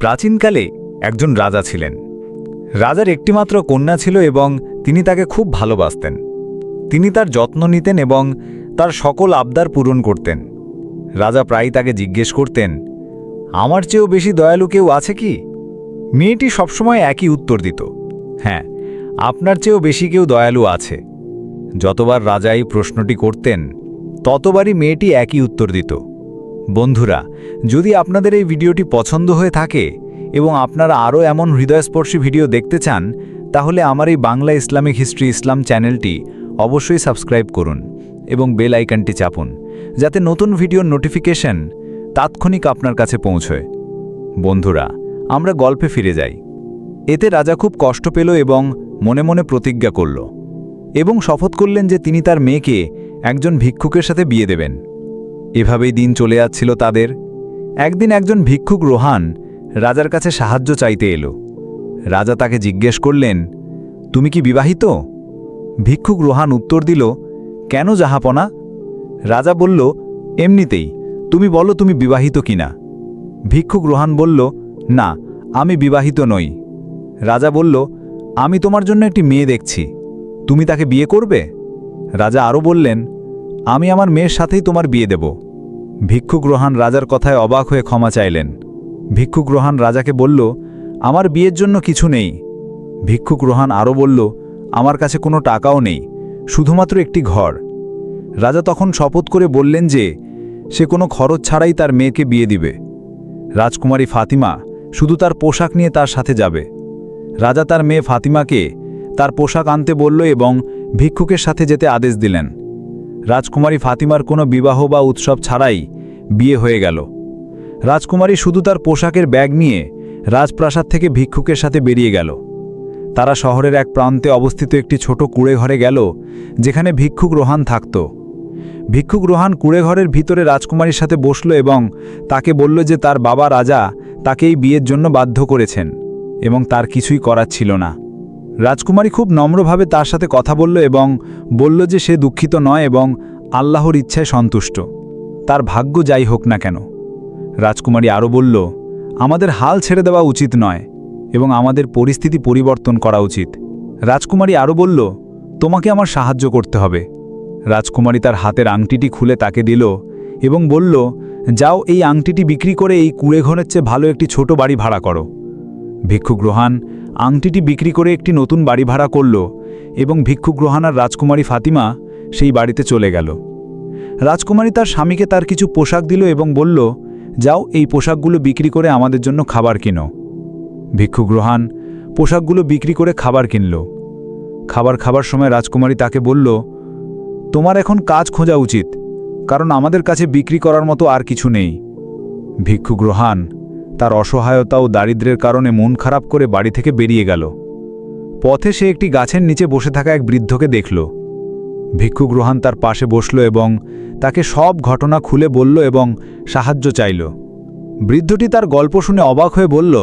প্রাচীনকালে একজন রাজা ছিলেন। রাজার একটিমাত্র কন্যা ছিল এবং তিনি তাকে খুব ভালোবাসতেন। তিনি তার যত্ন নিতেন এবং তার সকল আবদার পূরণ করতেন। রাজা প্রায়ই তাকে জিজ্ঞেস করতেন, আমার চেয়েও বেশি দয়ালু কেউ আছে কি? মেয়েটি সবসময় একই উত্তর দিত হ্যাঁ আপনার চেয়েও বেশি কেউ দয়ালু আছে। যতবার রাজা এই প্রশ্নটি করতেন, ততবারই মেয়েটি একই উত্তর দিত। বন্ধুরা, যদি আপনাদের এই ভিডিওটি পছন্দ হয়ে থাকে এবং আপনারা আরও এমন হৃদয়স্পর্শী ভিডিও দেখতে চান, তাহলে আমার এই বাংলা ইসলামিক হিস্ট্রি ইসলাম চ্যানেলটি অবশ্যই সাবস্ক্রাইব করুন এবং বেল আইকনটি চাপুন, যাতে নতুন ভিডিওর নোটিফিকেশন তাৎক্ষণিক আপনার কাছে পৌঁছয়। বন্ধুরা, আমরা গল্পে ফিরে যাই। এতে রাজা খুব কষ্ট পেল এবং মনে মনে প্রতিজ্ঞা করল এবং শপথ করলেন যে তিনি তার মেয়েকে একজন ভিক্ষুকের সাথে বিয়ে দেবেন। এভাবেই দিন চলে যাচ্ছিল তাদের। একদিন একজন ভিক্ষুক রোহান রাজার কাছে সাহায্য চাইতে এলো। রাজা তাকে জিজ্ঞেস করলেন, তুমি কি বিবাহিত? ভিক্ষুক রোহান উত্তর দিল, কেন জাহাপনা রাজা বলল, এমনিতেই, তুমি বলো তুমি বিবাহিত কিনা? ভিক্ষুক রোহান বলল, না, আমি বিবাহিত নই। রাজা বলল, আমি তোমার জন্য একটি মেয়ে দেখছি। তুমি তাকে বিয়ে করবে? রাজা আরও বললেন আমি আমার মেয়ের সাথেই তোমার বিয়ে দেব। ভিক্ষুক রোহান রাজার কথায় অবাক হয়ে ক্ষমা চাইলেন। ভিক্ষুক রোহান রাজাকে বলল, আমার বিয়ের জন্য কিছু নেই। ভিক্ষুক রোহান আরও বলল, আমার কাছে কোনো টাকাও নেই, শুধুমাত্র একটি ঘর। রাজা তখন শপথ করে বললেন যে, সে কোনো খরচ ছাড়াই তার মেয়েকে বিয়ে দিবে। রাজকুমারী ফাতিমা শুধু তার পোশাক নিয়ে তার সাথে যাবে। রাজা তার মেয়ে ফাতিমাকে তার পোশাক আনতে বলল এবং ভিক্ষুকের সাথে যেতে আদেশ দিলেন। রাজকুমারী ফাতিমার কোনো বিবাহ বা উৎসব ছাড়াই বিয়ে হয়ে গেল। রাজকুমারী শুধু তার পোশাকের ব্যাগ নিয়ে রাজপ্রাসাদ থেকে ভিক্ষুকের সাথে বেরিয়ে গেল। তারা শহরের এক প্রান্তে অবস্থিত একটি ছোট কুড়ে ঘরে গেল, যেখানে ভিক্ষুক রোহান থাকত। ভিক্ষুক রোহান কুড়ে ঘরের ভিতরে রাজকুমারীর সাথে বসল এবং তাকে বলল যে তার বাবা রাজা তাকে এই বিয়ের জন্য বাধ্য করেছেন এবং তার কিছুই করার ছিল না। রাজকুমারী খুব নম্রভাবে তার সাথে কথা বলল এবং বলল যে সে দুঃখিত নয় এবং আল্লাহর ইচ্ছায় সন্তুষ্ট। তার ভাগ্য যাই হোক না কেন। রাজকুমারী আরও বলল, আমাদের হাল ছেড়ে দেওয়া উচিত নয় এবং আমাদের পরিস্থিতি পরিবর্তন করা উচিত। রাজকুমারী আরও বলল, তোমাকে আমার সাহায্য করতে হবে। রাজকুমারী তার হাতের আংটিটি খুলে তাকে দিল এবং বলল, যাও এই আংটিটি বিক্রি করে এই কুড়ে ঘরের চেয়ে ভালো একটি ছোট বাড়ি ভাড়া করো। ভিক্ষুক রোহান আংটিটি বিক্রি করে একটি নতুন বাড়ি ভাড়া করল এবং ভিক্ষুক রোহান আর রাজকুমারী ফাতিমা সেই বাড়িতে চলে গেল। রাজকুমারী তার স্বামীকে তার কিছু পোশাক দিল এবং বলল, যাও, এই পোশাকগুলো বিক্রি করে আমাদের জন্য খাবার কিনো। ভিক্ষুক পোশাকগুলো বিক্রি করে খাবার কিনল। খাবার খাবার সময় রাজকুমারী তাকে বলল, তোমার এখন কাজ খোঁজা উচিত, কারণ আমাদের কাছে বিক্রি করার মতো আর কিছু নেই। ভিক্ষুক রোহান তার অসহায়তা ও দারিদ্র্যের কারণে মন খারাপ করে বাড়ি থেকে বেরিয়ে গেল। পথে সে একটি গাছের নিচে বসে থাকা এক বৃদ্ধকে দেখল। ভিক্ষুক রোহান তার পাশে বসল এবং তাকে সব ঘটনা খুলে বলল এবং সাহায্য চাইল। বৃদ্ধটি তার গল্প শুনে অবাক হয়ে বলল,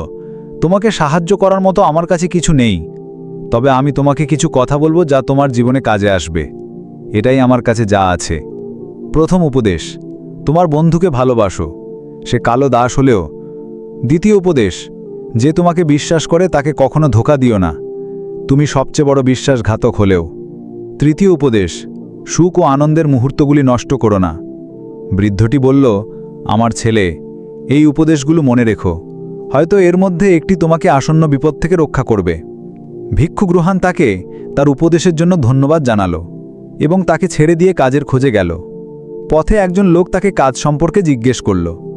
তোমাকে সাহায্য করার মতো আমার কাছে কিছু নেই। তবে আমি তোমাকে কিছু কথা বলব যা তোমার জীবনে কাজে আসবে। এটাই আমার কাছে যা আছে। প্রথম উপদেশ, তোমার বন্ধুকে ভালোবাসো। সে কালো দাস হলেও দ্বিতীয় উপদেশ, যে তোমাকে বিশ্বাস করে তাকে কখনো ধোকা দিও না। তুমি সবচেয়ে বড় বিশ্বাসঘাতক হলেও। তৃতীয় উপদেশ, সুখ ও আনন্দের মুহূর্তগুলি নষ্ট করো না। বৃদ্ধটি বলল, আমার ছেলে, এই উপদেশগুলো মনে রেখো। হয়তো এর মধ্যে একটি তোমাকে আসন্ন বিপদ থেকে রক্ষা করবে। ভিক্ষু গ্রহান তাকে তার উপদেশের জন্য ধন্যবাদ জানালো এবং তাকে ছেড়ে দিয়ে কাজের খোঁজে গেল। পথে একজন লোক তাকে কাজ সম্পর্কে জিজ্ঞেস করল।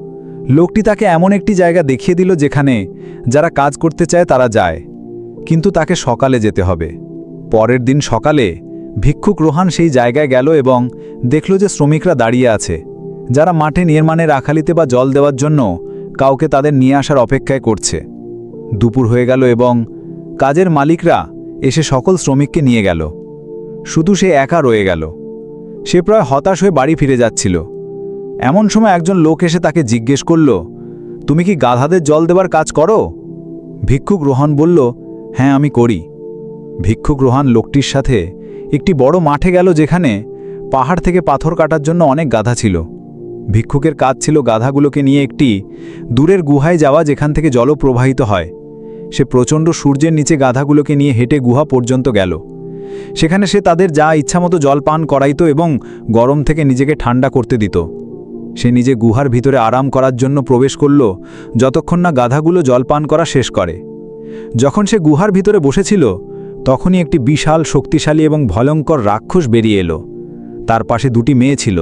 লোকটি তাকে এমন একটি জায়গা দেখিয়ে দিল যেখানে যারা কাজ করতে চায় তারা যায়। কিন্তু তাকে সকালে যেতে হবে। পরের দিন সকালে ভিক্ষুক রোহান সেই জায়গায় গেল এবং দেখল যে শ্রমিকরা দাঁড়িয়ে আছে। যারা মাঠে নির্মাণের রাখালিতে বা জল দেওয়ার জন্য কাউকে তাদের নিয়ে আসার অপেক্ষায় করছে। দুপুর হয়ে গেল এবং কাজের মালিকরা এসে সকল শ্রমিককে নিয়ে গেল। শুধু সে একা রয়ে গেল। সে প্রায় হতাশ হয়ে বাড়ি ফিরে যাচ্ছিল। এমন সময় একজন লোক এসে তাকে জিজ্ঞেস করল, তুমি কি গাধাদের জল দেবার কাজ করো? ভিক্ষুক রোহান বলল হ্যাঁ আমি করি। ভিক্ষুক রোহান লোকটির সাথে একটি বড় মাঠে গেল যেখানে পাহাড় থেকে পাথর কাটার জন্য অনেক গাধা ছিল। ভিক্ষুকের কাজ ছিল গাধাগুলোকে নিয়ে একটি দূরের গুহায় যাওয়া যেখান থেকে জল প্রবাহিত হয়। সে প্রচণ্ড সূর্যের নিচে গাধাগুলোকে নিয়ে হেঁটে গুহা পর্যন্ত গেল। সেখানে সে তাদের যা ইচ্ছামতো জল পান করাইত এবং গরম থেকে নিজেকে ঠান্ডা করতে দিত। সে নিজে গুহার ভিতরে আরাম করার জন্য প্রবেশ করল, যতক্ষণ না গাধাগুলো জল পান করা শেষ করে। যখন সে গুহার ভিতরে বসেছিল, তখনই একটি বিশাল, শক্তিশালী এবং ভয়ঙ্কর রাক্ষস বেরিয়ে এলো। তার পাশে দুটি মেয়ে ছিল,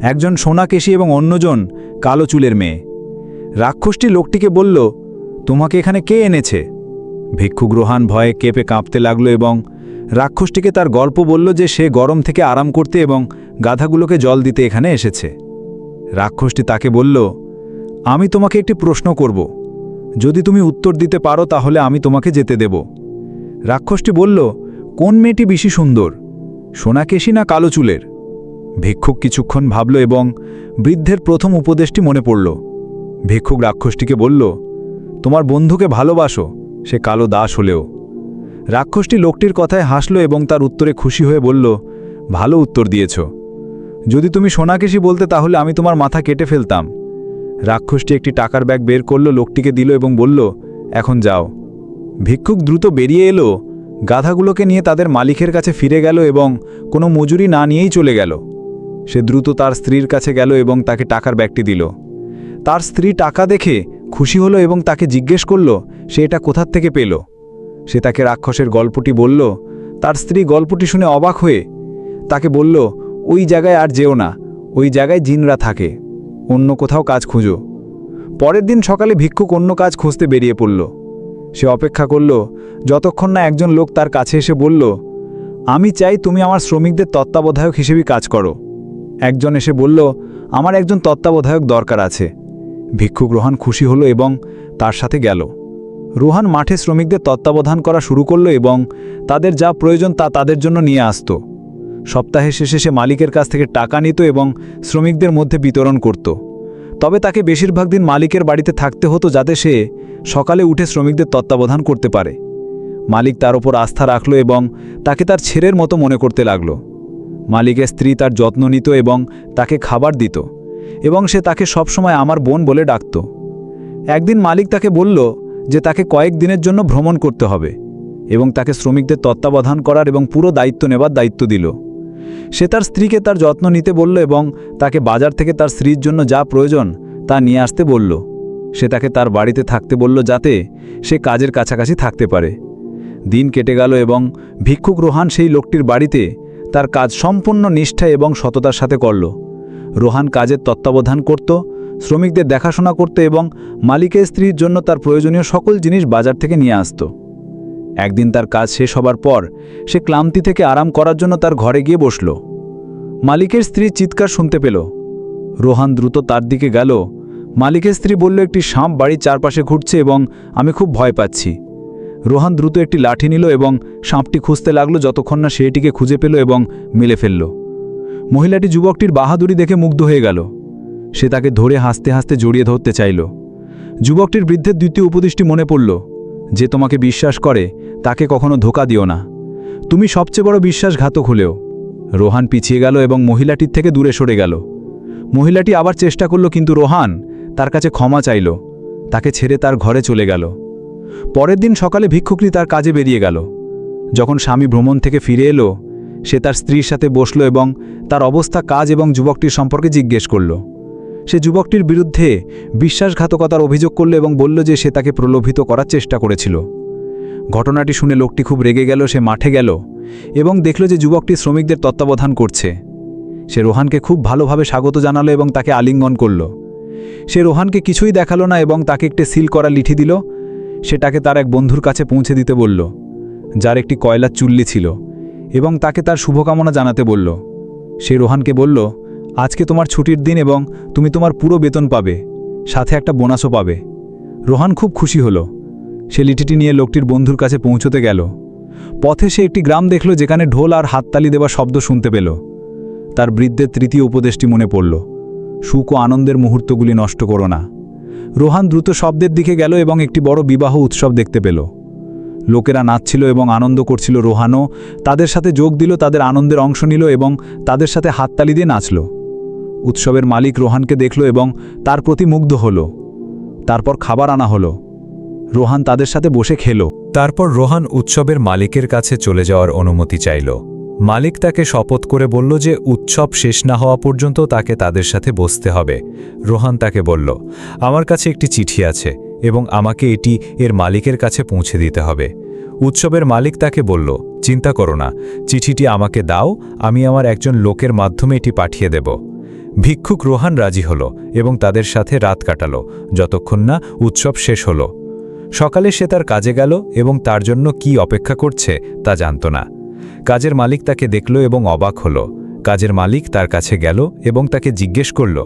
একজন সোনাকেশী এবং অন্যজন কালো চুলের মেয়ে। রাক্ষসটি লোকটিকে বলল, তোমাকে এখানে কে এনেছে? ভিক্ষুক রোহান ভয়ে কেঁপে কাঁপতে লাগল এবং রাক্ষসটিকে তার গল্প বলল যে সে গরম থেকে আরাম করতে এবং গাধাগুলোকে জল দিতে এখানে এসেছে। রাক্ষসটি তাকে বলল, আমি তোমাকে একটি প্রশ্ন করব। যদি তুমি উত্তর দিতে পারো, তাহলে আমি তোমাকে যেতে দেব। রাক্ষসটি বলল, কোন মেয়েটি বেশি সুন্দর সোনাকেশি না কালো চুলের? ভিক্ষুক কিছুক্ষণ ভাবল এবং বৃদ্ধের প্রথম উপদেশটি মনে পড়ল। ভিক্ষুক রাক্ষসটিকে বলল, তোমার বন্ধুকে ভালোবাসো, সে কালো দাস হলেও। রাক্ষসটি লোকটির কথায় হাসল এবং তার উত্তরে খুশি হয়ে বলল, ভালো উত্তর দিয়েছ। যদি তুমি সোনাকেশি বলতে তাহলে আমি তোমার মাথা কেটে ফেলতাম। রাক্ষসটি একটি টাকার ব্যাগ বের করল, লোকটিকে দিল এবং বলল, এখন যাও। ভিক্ষুক দ্রুত বেরিয়ে এলো, গাধাগুলোকে নিয়ে তাদের মালিকের কাছে ফিরে গেল এবং কোনো মজুরি না নিয়েই চলে গেল। সে দ্রুত তার স্ত্রীর কাছে গেল এবং তাকে টাকার ব্যাগটি দিল। তার স্ত্রী টাকা দেখে খুশি হলো এবং তাকে জিজ্ঞেস করল, সে এটা কোথার থেকে পেল? সে তাকে রাক্ষসের গল্পটি বলল। তার স্ত্রী গল্পটি শুনে অবাক হয়ে তাকে বলল ওই জায়গায় আর যেও না, ওই জায়গায় জিনরা থাকে, অন্য কোথাও কাজ খুঁজো। পরের দিন সকালে ভিক্ষুক অন্য কাজ খুঁজতে বেরিয়ে পড়ল। সে অপেক্ষা করল, যতক্ষণ না একজন লোক তার কাছে এসে বলল, আমি চাই তুমি আমার শ্রমিকদের তত্ত্বাবধায়ক হিসেবে কাজ করো। একজন এসে বলল, আমার একজন তত্ত্বাবধায়ক দরকার আছে। ভিক্ষুক রোহান খুশি হলো এবং তার সাথে গেল। রোহান মাঠে শ্রমিকদের তত্ত্বাবধান করা শুরু করল এবং তাদের যা প্রয়োজন তা তাদের জন্য নিয়ে আসত। সপ্তাহের শেষে সে মালিকের কাছ থেকে টাকা নিত এবং শ্রমিকদের মধ্যে বিতরণ করত। তবে তাকে বেশিরভাগ দিন মালিকের বাড়িতে থাকতে হতো যাতে সে সকালে উঠে শ্রমিকদের তত্ত্বাবধান করতে পারে। মালিক তার ওপর আস্থা রাখল এবং তাকে তার ছেলের মতো মনে করতে লাগল। মালিকের স্ত্রী তার যত্ন নিত এবং তাকে খাবার দিত এবং সে তাকে সবসময় আমার বোন বলে ডাকত। একদিন মালিক তাকে বলল যে তাকে কয়েক দিনের জন্য ভ্রমণ করতে হবে এবং তাকে শ্রমিকদের তত্ত্বাবধান করার এবং পুরো দায়িত্ব নেবার দায়িত্ব দিল। সে তার স্ত্রীকে তার যত্ন নিতে বলল এবং তাকে বাজার থেকে তার স্ত্রীর জন্য যা প্রয়োজন তা নিয়ে আসতে বলল। সে তাকে তার বাড়িতে থাকতে বলল যাতে সে কাজের কাছাকাছি থাকতে পারে। দিন কেটে গেল এবং ভিক্ষুক রোহান সেই লোকটির বাড়িতে তার কাজ সম্পূর্ণ নিষ্ঠা এবং সততার সাথে করল। রোহান কাজের তত্ত্বাবধান করত, শ্রমিকদের দেখাশোনা করত এবং মালিকের স্ত্রীর জন্য তার প্রয়োজনীয় সকল জিনিস বাজার থেকে নিয়ে আসত। একদিন তার কাজ শেষ হবার পর সে ক্লান্তি থেকে আরাম করার জন্য তার ঘরে গিয়ে বসল। মালিকের স্ত্রী চিৎকার শুনতে পেল। রোহান দ্রুত তার দিকে গেল। মালিকের স্ত্রী বলল, একটি সাপ বাড়ির চারপাশে ঘুরছে এবং আমি খুব ভয় পাচ্ছি। রোহান দ্রুত একটি লাঠি নিল এবং সাপটি খুঁজতে লাগল যতক্ষণ না সে এটিকে খুঁজে পেল এবং মেলে ফেলল। মহিলাটি যুবকটির বাহাদুরি দেখে মুগ্ধ হয়ে গেল। সে তাকে ধরে হাসতে হাসতে জড়িয়ে ধরতে চাইল। যুবকটির বৃদ্ধের দ্বিতীয় উপদেশটি মনে পড়ল যে তোমাকে বিশ্বাস করে, তাকে কখনো ধোকা দিও না। তুমি সবচেয়ে বড় বিশ্বাসঘাতক হলেও। রোহান পিছিয়ে গেল এবং মহিলাটির থেকে দূরে সরে গেল। মহিলাটি আবার চেষ্টা করল, কিন্তু রোহান তার কাছে ক্ষমা চাইল। তাকে ছেড়ে তার ঘরে চলে গেল। পরের দিন সকালে ভিক্ষুকলি তার কাজে বেরিয়ে গেল। যখন স্বামী ভ্রমণ থেকে ফিরে এলো, সে তার স্ত্রীর সাথে বসল এবং তার অবস্থা কাজ এবং যুবকটির সম্পর্কে জিজ্ঞেস করল। সে যুবকটির বিরুদ্ধে বিশ্বাসঘাতকতার অভিযোগ করল এবং বলল যে সে তাকে প্রলোভিত করার চেষ্টা করেছিল। ঘটনাটি শুনে লোকটি খুব রেগে গেল, সে মাঠে গেল এবং দেখল যে যুবকটি শ্রমিকদের তত্ত্বাবধান করছে। সে রোহানকে খুব ভালোভাবে স্বাগত জানালো এবং তাকে আলিঙ্গন করল। সে রোহানকে কিছুই দেখাল না এবং তাকে একটি সিল করা লিঠি দিল। সেটাকে তার এক বন্ধুর কাছে পৌঁছে দিতে বলল, যার একটি কয়লার চুল্লি ছিল এবং তাকে তার শুভকামনা জানাতে বলল। সে রোহানকে বলল আজকে তোমার ছুটির দিন এবং তুমি তোমার পুরো বেতন পাবে, সাথে একটা বোনাসও পাবে। রোহান খুব খুশি হলো। সে লিটিটি নিয়ে লোকটির বন্ধুর কাছে পৌঁছতে গেল। পথে সে একটি গ্রাম দেখল যেখানে ঢোল আর হাততালি দেওয়ার শব্দ শুনতে পেল। তার বৃদ্ধের তৃতীয় উপদেশটি মনে পড়ল, সুখ ও আনন্দের মুহূর্তগুলি নষ্ট করো না। রোহান দ্রুত শব্দের দিকে গেল এবং একটি বড় বিবাহ উৎসব দেখতে পেল। লোকেরা নাচছিল এবং আনন্দ করছিল রোহানও, তাদের সাথে যোগ দিল, তাদের আনন্দের অংশ নিল এবং তাদের সাথে হাততালি দিয়ে নাচল। উৎসবের মালিক রোহানকে দেখল এবং তার প্রতি মুগ্ধ হল। তারপর খাবার আনা হলো। রোহান তাদের সাথে বসে খেলো। তারপর রোহান উৎসবের মালিকের কাছে চলে যাওয়ার অনুমতি চাইল। মালিক তাকে শপথ করে বলল যে উৎসব শেষ না হওয়া পর্যন্ত তাকে তাদের সাথে বসতে হবে। রোহান তাকে বলল, আমার কাছে একটি চিঠি আছে এবং আমাকে এটি এর মালিকের কাছে পৌঁছে দিতে হবে। উৎসবের মালিক তাকে বলল, চিন্তা করো না। চিঠিটি আমাকে দাও, আমি আমার একজন লোকের মাধ্যমে এটি পাঠিয়ে দেব। ভিক্ষুক রোহান রাজি হল এবং তাদের সাথে রাত কাটালো, যতক্ষণ না উৎসব শেষ হল। সকালে সে তার কাজে গেল এবং তার জন্য কি অপেক্ষা করছে তা জানত না। কাজের মালিক তাকে দেখল এবং অবাক হল। কাজের মালিক তার কাছে গেল এবং তাকে জিজ্ঞেস করল,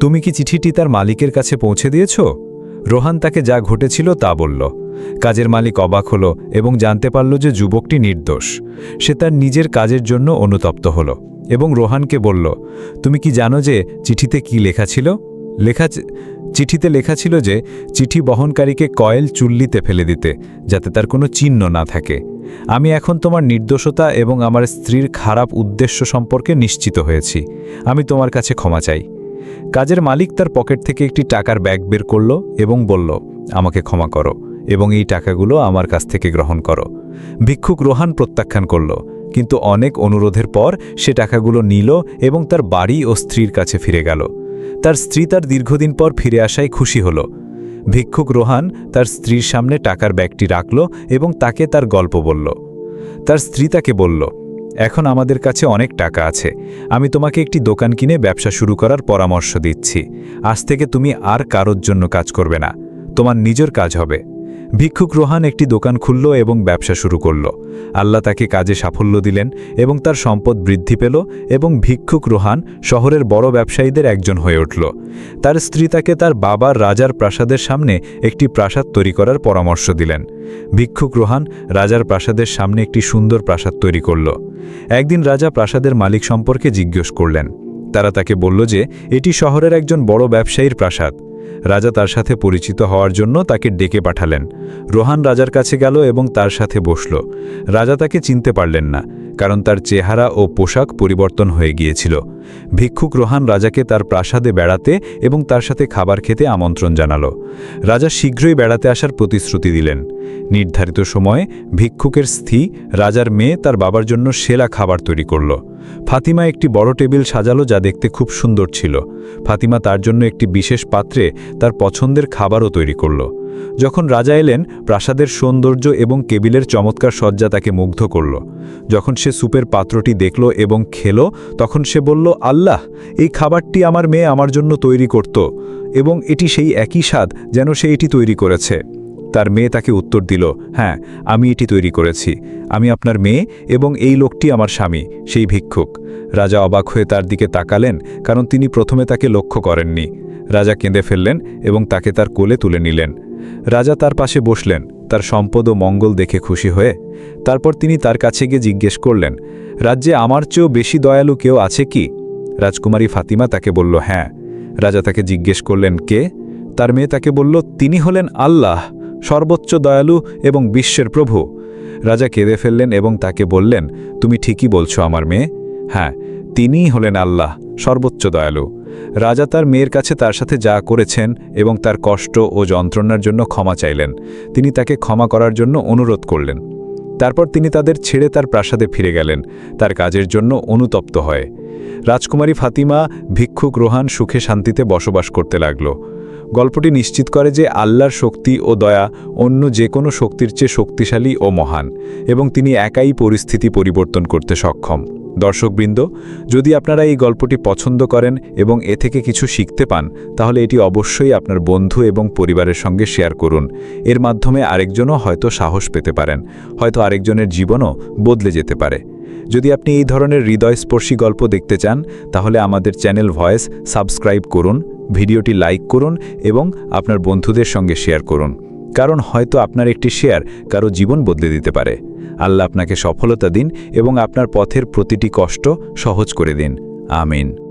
তুমি কি চিঠিটি তার মালিকের কাছে পৌঁছে দিয়েছ? রোহান তাকে যা ঘটেছিল তা বলল। কাজের মালিক অবাক হল এবং জানতে পারল যে যুবকটি নির্দোষ। সে তার নিজের কাজের জন্য অনুতপ্ত হল। এবং রোহানকে বলল, তুমি কি জানো যে চিঠিতে কি লেখা ছিল? লেখা চিঠিতে লেখা ছিল যে চিঠি বহনকারীকে কয়েল চুল্লিতে ফেলে দিতে, যাতে তার কোনো চিহ্ন না থাকে। আমি এখন তোমার নির্দোষতা এবং আমার স্ত্রীর খারাপ উদ্দেশ্য সম্পর্কে নিশ্চিত হয়েছি। আমি তোমার কাছে ক্ষমা চাই। কাজের মালিক তার পকেট থেকে একটি টাকার ব্যাগ বের করল এবং বলল, আমাকে ক্ষমা করো এবং এই টাকাগুলো আমার কাছ থেকে গ্রহণ করো। ভিক্ষুক রোহান প্রত্যাখ্যান করল কিন্তু অনেক অনুরোধের পর সে টাকাগুলো নিল এবং তার বাড়ি ও স্ত্রীর কাছে ফিরে গেল। তার স্ত্রী তার দীর্ঘদিন পর ফিরে আসায় খুশি হল। ভিক্ষুক রোহান তার স্ত্রীর সামনে টাকার ব্যাগটি রাখল এবং তাকে তার গল্প বলল। তার স্ত্রী তাকে বলল, এখন আমাদের কাছে অনেক টাকা আছে। আমি তোমাকে একটি দোকান কিনে ব্যবসা শুরু করার পরামর্শ দিচ্ছি। আজ থেকে তুমি আর কারোর জন্য কাজ করবে না। তোমার নিজের কাজ হবে। ভিক্ষুক রোহান একটি দোকান খুলল এবং ব্যবসা শুরু করল। আল্লাহ তাকে কাজে সাফল্য দিলেন এবং তার সম্পদ বৃদ্ধি পেল এবং ভিক্ষুক রোহান শহরের বড় ব্যবসায়ীদের একজন হয়ে উঠল। তার স্ত্রী তাকে তার বাবার রাজার প্রাসাদের সামনে একটি প্রাসাদ তৈরি করার পরামর্শ দিলেন। ভিক্ষুক রোহান রাজার প্রাসাদের সামনে একটি সুন্দর প্রাসাদ তৈরি করল। একদিন রাজা প্রাসাদের মালিক সম্পর্কে জিজ্ঞেস করলেন। তারা তাকে বলল যে, এটি শহরের একজন বড় ব্যবসায়ীর প্রাসাদ। রাজা তার সাথে পরিচিত হওয়ার জন্য তাকে ডেকে পাঠালেন। রোহান রাজার কাছে গেল এবং তার সাথে বসল। রাজা তাকে চিনতে পারলেন না। কারণ তার চেহারা ও পোশাক পরিবর্তন হয়ে গিয়েছিল। ভিক্ষুক রোহান রাজাকে তার প্রাসাদে বেড়াতে এবং তার সাথে খাবার খেতে আমন্ত্রণ জানাল। রাজা শীঘ্রই বেড়াতে আসার প্রতিশ্রুতি দিলেন। নির্ধারিত সময়ে ভিক্ষুকের স্থি রাজার মেয়ে তার বাবার জন্য সেরা খাবার তৈরি করল। ফাতিমা একটি বড় টেবিল সাজালো যা দেখতে খুব সুন্দর ছিল। ফাতিমা তার জন্য একটি বিশেষ পাত্রে তার পছন্দের খাবারও তৈরি করল। যখন রাজা এলেন, প্রাসাদের সৌন্দর্য এবং কেবিলের চমৎকার সজ্জা তাকে মুগ্ধ করল। যখন সে সুপের পাত্রটি দেখল এবং খেল, তখন সে বলল, আল্লাহ, এই খাবারটি আমার মেয়ে আমার জন্য তৈরি করত এবং এটি সেই একই স্বাদ যেন সে এটি তৈরি করেছে। তার মেয়ে তাকে উত্তর দিল হ্যাঁ আমি এটি তৈরি করেছি। আমি আপনার মেয়ে এবং এই লোকটি আমার স্বামী, সেই ভিক্ষুক। রাজা অবাক হয়ে তার দিকে তাকালেন, কারণ তিনি প্রথমে তাকে লক্ষ্য করেননি। রাজা কেঁদে ফেললেন এবং তাকে তার কোলে তুলে নিলেন। রাজা তার পাশে বসলেন, তার সম্পদ ও মঙ্গল দেখে খুশি হয়ে। তারপর তিনি তার কাছে গিয়ে জিজ্ঞেস করলেন, রাজ্যে আমার চেয়েও বেশি দয়ালু কেউ আছে কি? রাজকুমারী ফাতিমা তাকে বলল হ্যাঁ। রাজা তাকে জিজ্ঞেস করলেন, কে? তার মেয়ে তাকে বলল, তিনি হলেন আল্লাহ, সর্বোচ্চ দয়ালু এবং বিশ্বের প্রভু। রাজা কেঁদে ফেললেন এবং তাকে বললেন, তুমি ঠিকই বলছো আমার মেয়ে। হ্যাঁ তিনিই হলেন আল্লাহ, সর্বোচ্চ দয়ালু। রাজা তার মেয়ের কাছে তার সাথে যা করেছেন এবং তার কষ্ট ও যন্ত্রণার জন্য ক্ষমা চাইলেন। তিনি তাকে ক্ষমা করার জন্য অনুরোধ করলেন। তারপর তিনি তাদের ছেড়ে তার প্রাসাদে ফিরে গেলেন। তার কাজের জন্য অনুতপ্ত হয়। রাজকুমারী ফাতিমা, ভিক্ষুক রোহান সুখে শান্তিতে বসবাস করতে লাগল। গল্পটি নিশ্চিত করে যে আল্লাহর শক্তি ও দয়া অন্য যে কোনো শক্তির চেয়ে শক্তিশালী ও মহান, এবং তিনি একাই পরিস্থিতি পরিবর্তন করতে সক্ষম। দর্শকবৃন্দ, যদি আপনারা এই গল্পটি পছন্দ করেন এবং এ থেকে কিছু শিখতে পান, তাহলে এটি অবশ্যই আপনার বন্ধু এবং পরিবারের সঙ্গে শেয়ার করুন। এর মাধ্যমে আরেকজনও হয়তো সাহস পেতে পারেন, হয়তো আরেকজনের জীবনও বদলে যেতে পারে। যদি আপনি এই ধরনের হৃদয়স্পর্শী গল্প দেখতে চান, তাহলে আমাদের চ্যানেল ভয়েস সাবস্ক্রাইব করুন, ভিডিওটি লাইক করুন এবং আপনার বন্ধুদের সঙ্গে শেয়ার করুন। কারণ হয়তো আপনার একটি শেয়ার কারও জীবন বদলে দিতে পারে। আল্লাহ আপনাকে সফলতা দিন এবং আপনার পথের প্রতিটি কষ্ট সহজ করে দিন। আমিন।